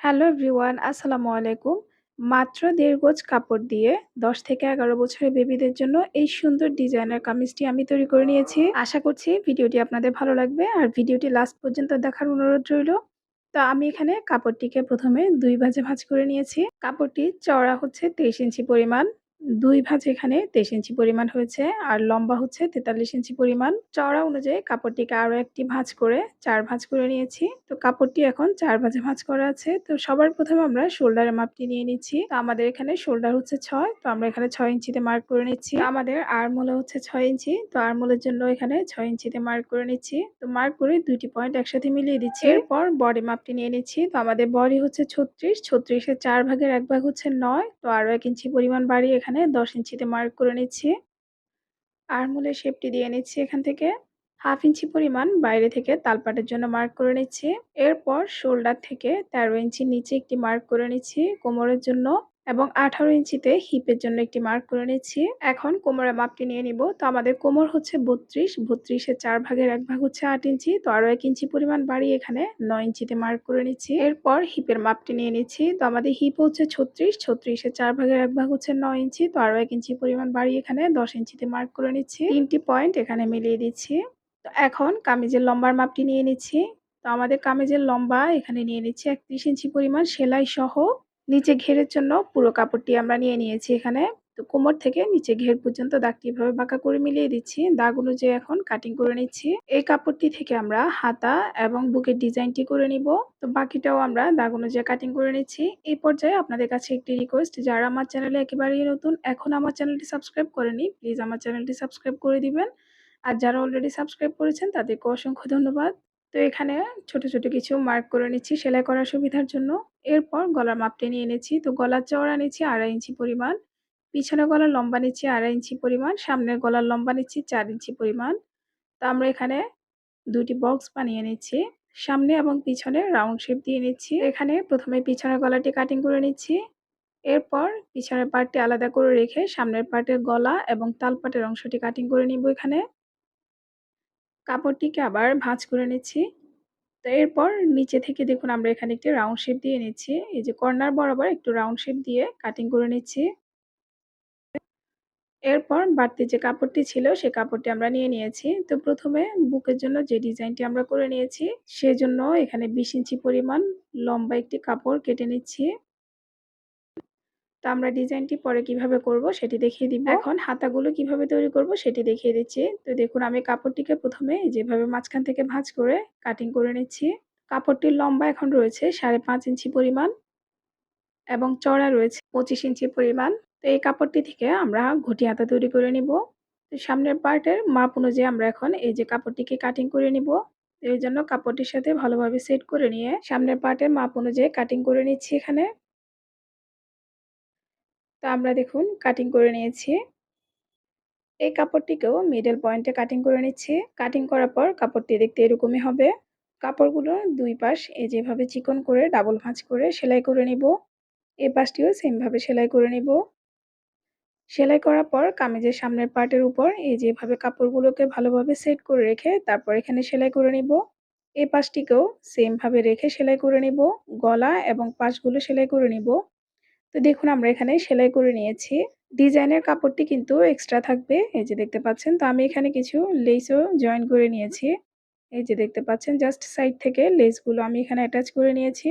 Hello everyone, আসসালামু আলাইকুম। মাত্র দেড় গোজ কাপড় দিয়ে দশ থেকে এগারো বছরের বেবিদের জন্য এই সুন্দর ডিজাইনার কামিজটি আমি তৈরি করে নিয়েছি। আশা করছি ভিডিওটি আপনাদের ভালো লাগবে। আর ভিডিওটি লাস্ট পর্যন্ত দেখার অনুরোধ রইল। তো আমি এখানে কাপড়টিকে প্রথমে দুই ভাজে ভাজ করে নিয়েছি। কাপড়টি চওড়া হচ্ছে তেইশ ইঞ্চি পরিমাণ। দুই ভাঁজ এখানে তেইশ ইঞ্চি পরিমাণ হয়েছে আর লম্বা হচ্ছে তেতাল্লিশ ইঞ্চি পরিমাণ। চওড়া অনুযায়ী কাপড়টিকে আরও একটি ভাঁজ করে চার ভাঁজ করে নিয়েছি। তো কাপড়টি এখন চার ভাঁজে ভাঁজ করা আছে। তো সবার প্রথমে আমরা শোল্ডারের মাপটি নিয়ে নিচ্ছি। তো আমাদের এখানে শোল্ডার হচ্ছে ছয় তো আমরা এখানে ছয় ইঞ্চিতে মার্ক করে নিচ্ছি। আমাদের আরমোলে হচ্ছে ছয় ইঞ্চি তো আরমোলের জন্য এখানে ছয় ইঞ্চিতে মার্ক করে নিচ্ছি। তো মার্ক করে দুইটি পয়েন্ট একসাথে মিলিয়ে দিচ্ছি। এরপর বডি মাপটি নিয়ে নিচ্ছি। তো আমাদের বডি হচ্ছে ছত্রিশ ছত্রিশের চার ভাগের এক ভাগ হচ্ছে নয় তো আরও এক ইঞ্চি পরিমাণ বাড়িয়ে এখানে এখানে দশ ইঞ্চিতে মার্ক করে নিচ্ছি। আর্মুলের শেপটি দিয়ে নিচ্ছি এখান থেকে। হাফ ইঞ্চি পরিমাণ বাইরে থেকে তালপাটের জন্য মার্ক করে নিচ্ছি। এরপর শোল্ডার থেকে তেরো ইঞ্চি নিচে একটি মার্ক করে নিচ্ছি কোমরের জন্য। এবং আঠারো ইঞ্চিতে হিপের জন্য একটি মার্ক করে নিচ্ছি। এখন কোমরের মাপটি নিয়ে নিব। তো আমাদের কোমর হচ্ছে বত্রিশ, বত্রিশের চার ভাগের এক ভাগ হচ্ছে আট ইঞ্চি। তো আরও এক ইঞ্চি পরিমাণ বাড়িয়ে এখানে নয় ইঞ্চিতে মার্ক করে নিচ্ছি। এরপর হিপের মাপটি নিয়ে নিচ্ছি। তো আমাদের হিপ হচ্ছে ছত্রিশ, ছত্রিশের চার ভাগের এক ভাগ হচ্ছে নয় ইঞ্চি। তো আরও এক ইঞ্চি পরিমাণ বাড়িয়ে এখানে দশ ইঞ্চিতে মার্ক করে নিচ্ছি। তিনটি পয়েন্ট এখানে মিলিয়ে দিচ্ছি। তো এখন কামিজের লম্বার মাপটি নিয়ে নিচ্ছি। তো আমাদের কামিজের লম্বা এখানে নিয়ে নিচ্ছি একত্রিশ ইঞ্চি পরিমাণ সেলাই সহ নিচে ঘেরের জন্য পুরো কাপড়টি আমরা নিয়ে নিয়েছি এখানে। তো কোমর থেকে নিচে ঘের পর্যন্ত দাগটি এভাবে বাঁকা করে মিলিয়ে দিচ্ছি। দাগ অনুযায়ী এখন কাটিং করে নিচ্ছি। এই কাপড়টি থেকে আমরা হাতা এবং বুকের ডিজাইনটি করে নিব। তো বাকিটাও আমরা দাগ অনুযায়ী কাটিং করে নিচ্ছি। এই পর্যায়ে আপনাদের কাছে একটি রিকোয়েস্ট যারা আমার চ্যানেলে একেবারেই নতুন, এখন আমার চ্যানেলটি সাবস্ক্রাইব করেনি প্লিজ আমার চ্যানেলটি সাবস্ক্রাইব করে দিবেন। আর যারা অলরেডি সাবস্ক্রাইব করেছেন, তাদেরকে অসংখ্য ধন্যবাদ। তো এখানে ছোট ছোট কিছু মার্ক করে নিচ্ছি সেলাই করার সুবিধার জন্য। এরপর গলার মাপটি নিয়ে নিচ্ছি তো গলার চওড়া নিচ্ছি আড়াই ইঞ্চি পরিমাণ পিছনে গলার লম্বা নিচ্ছি আড়াই ইঞ্চি পরিমাণ, সামনের গলার লম্বা নিচ্ছি চার ইঞ্চি পরিমাণ। তো আমরা এখানে দুটি বক্স বানিয়ে নিচ্ছি। সামনে এবং পিছনে রাউন্ড শেপ দিয়ে নিচ্ছি। এখানে প্রথমে পিছনের গলাটি কাটিং করে নিচ্ছি। এরপর পিছনের পার্টটি আলাদা করে রেখে সামনের পার্টের গলা এবং তালপাটের অংশটি কাটিং করে নিব এখানে। কাপড়টিকে আবার ভাঁজ করে নিচ্ছি। তো এরপর নিচে থেকে দেখুন আমরা এখানে একটি রাউন্ড শেপ দিয়ে নিচ্ছি। এই যে কর্নার বরাবর একটু রাউন্ড শেপ দিয়ে কাটিং করে নিচ্ছি। এরপর বাড়তি যে কাপড়টি ছিল সে কাপড়টি আমরা নিয়ে নিয়েছি। তো প্রথমে বুকের জন্য যে ডিজাইনটি আমরা করে নিয়েছি, সেজন্য এখানে বিশ ইঞ্চি পরিমাণ লম্বা একটি কাপড় কেটে নিচ্ছি। তো আমরা ডিজাইনটি পরে কীভাবে করব সেটি দেখিয়ে দিব। এখন হাতাগুলো কীভাবে তৈরি করব সেটি দেখিয়ে দিচ্ছি। তো দেখুন আমি কাপড়টিকে প্রথমে যেভাবে মাঝখান থেকে ভাঁজ করে কাটিং করে নিচ্ছি। কাপড়টির লম্বা এখন রয়েছে সাড়ে পাঁচ ইঞ্চি পরিমাণ এবং চড়া রয়েছে পঁচিশ ইঞ্চি পরিমাণ। তো এই কাপড়টি থেকে আমরা ঘটি হাতা তৈরি করে নিব। তো সামনের পার্টের মাপ অনুযায়ী আমরা এখন এই যে কাপড়টিকে কাটিং করে নিব। এই জন্য কাপড়টির সাথে ভালোভাবে সেট করে নিয়ে সামনের পার্টের মাপ অনুযায়ী কাটিং করে নিচ্ছি এখানে। তো আমরা দেখুন কাটিং করে নিয়েছি। এই কাপড়টিকেও মিডল পয়েন্টে কাটিং করে নিচ্ছি। কাটিং করার পর কাপড়টি দেখতে এরকমই হবে। কাপড়গুলো দুই পাশ এই যেভাবে চিকন করে ডাবল ভাঁজ করে সেলাই করে নিব। এ পাশটিও সেমভাবে সেলাই করে নিব। সেলাই করার পর কামিজের সামনের পার্টের উপর এই যেভাবে কাপড়গুলোকে ভালোভাবে সেট করে রেখে তারপর এখানে সেলাই করে নিব। এই পাশটিকেও সেমভাবে রেখে সেলাই করে নিব। গলা এবং পাশগুলো সেলাই করে নিব। তো দেখুন, আমরা এখানে সেলাই করে নিয়েছি। ডিজাইনের কাপড়টি কিন্তু এক্সট্রা থাকবে, এই যে দেখতে পাচ্ছেন। তো আমি এখানে কিছু লেসও জয়েন করে নিয়েছি। এই যে দেখতে পাচ্ছেন জাস্ট সাইড থেকে লেসগুলো আমি এখানে অ্যাটাচ করে নিয়েছি।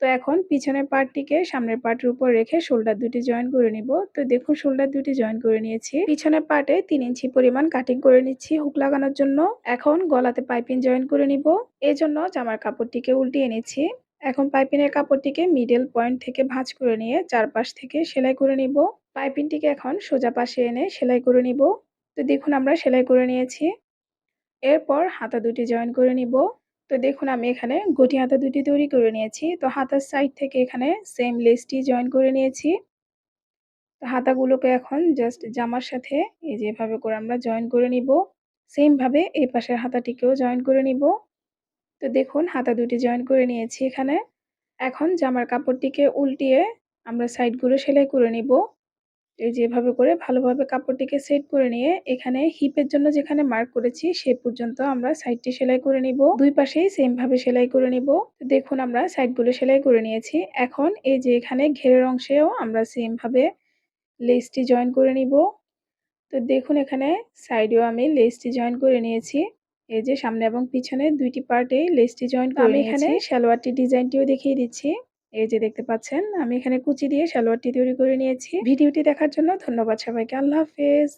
তো এখন পিছনের পার্টটিকে সামনের পার্টের উপর রেখে শোল্ডার দুটি জয়েন করে নিব। তো দেখুন শোল্ডার দুটি জয়েন করে নিয়েছি। পিছনের পার্টে তিন ইঞ্চি পরিমাণ কাটিং করে নিচ্ছি হুক লাগানোর জন্য। এখন গলাতে পাইপিং জয়েন করে নিব। এই জন্য জামার কাপড়টিকে উল্টিয়ে নিচ্ছি। এখন পাইপিনের কাপড়টিকে মিডল পয়েন্ট থেকে ভাঁজ করে নিয়ে চারপাশ থেকে সেলাই করে নিব। পাইপিংটিকে এখন সোজা পাশে এনে সেলাই করে নিব। তো দেখুন, আমরা সেলাই করে নিয়েছি। এরপর হাতা দুটি জয়েন করে নিব। তো দেখুন, আমি এখানে গটি হাতা দুটি তৈরি করে নিয়েছি। তো হাতার সাইড থেকে এখানে সেম লেসটি জয়েন করে নিয়েছি। তো হাতাগুলোকে এখন জাস্ট জামার সাথে এই যেভাবে করে আমরা জয়েন করে নিব। সেমভাবে এই পাশের হাতাটিকেও জয়েন করে নিব। তো দেখুন, হাতা দুটি জয়েন করে নিয়েছি এখানে। এখন জামার কাপড়টিকে উল্টিয়ে আমরা সাইডগুলো সেলাই করে নিব। এই যেভাবে করে ভালোভাবে কাপড়টিকে সেট করে নিয়ে এখানে হিপের জন্য যেখানে মার্ক করেছি সে পর্যন্ত আমরা সাইডটি সেলাই করে নিব। দুই পাশেই সেমভাবে সেলাই করে নিব। দেখুন আমরা সাইডগুলো সেলাই করে নিয়েছি। এখন এই যে এখানে ঘেরের অংশেও আমরা সেমভাবে লেসটি জয়েন করে নিব। তো দেখুন এখানে সাইডেও আমি লেসটি জয়েন করে নিয়েছি। এই যে সামনে এবং পিছনে দুইটি পার্টে লেসটি জয়েন্ট করে আমি এখানে সালোয়ারটি ডিজাইনটিও দেখিয়ে দিচ্ছি। এই যে দেখতে পাচ্ছেন আমি এখানে কুচি দিয়ে সালোয়ারটি তৈরি করে নিয়েছি। ভিডিওটি দেখার জন্য ধন্যবাদ সবাইকে। আল্লাহ হাফেজ।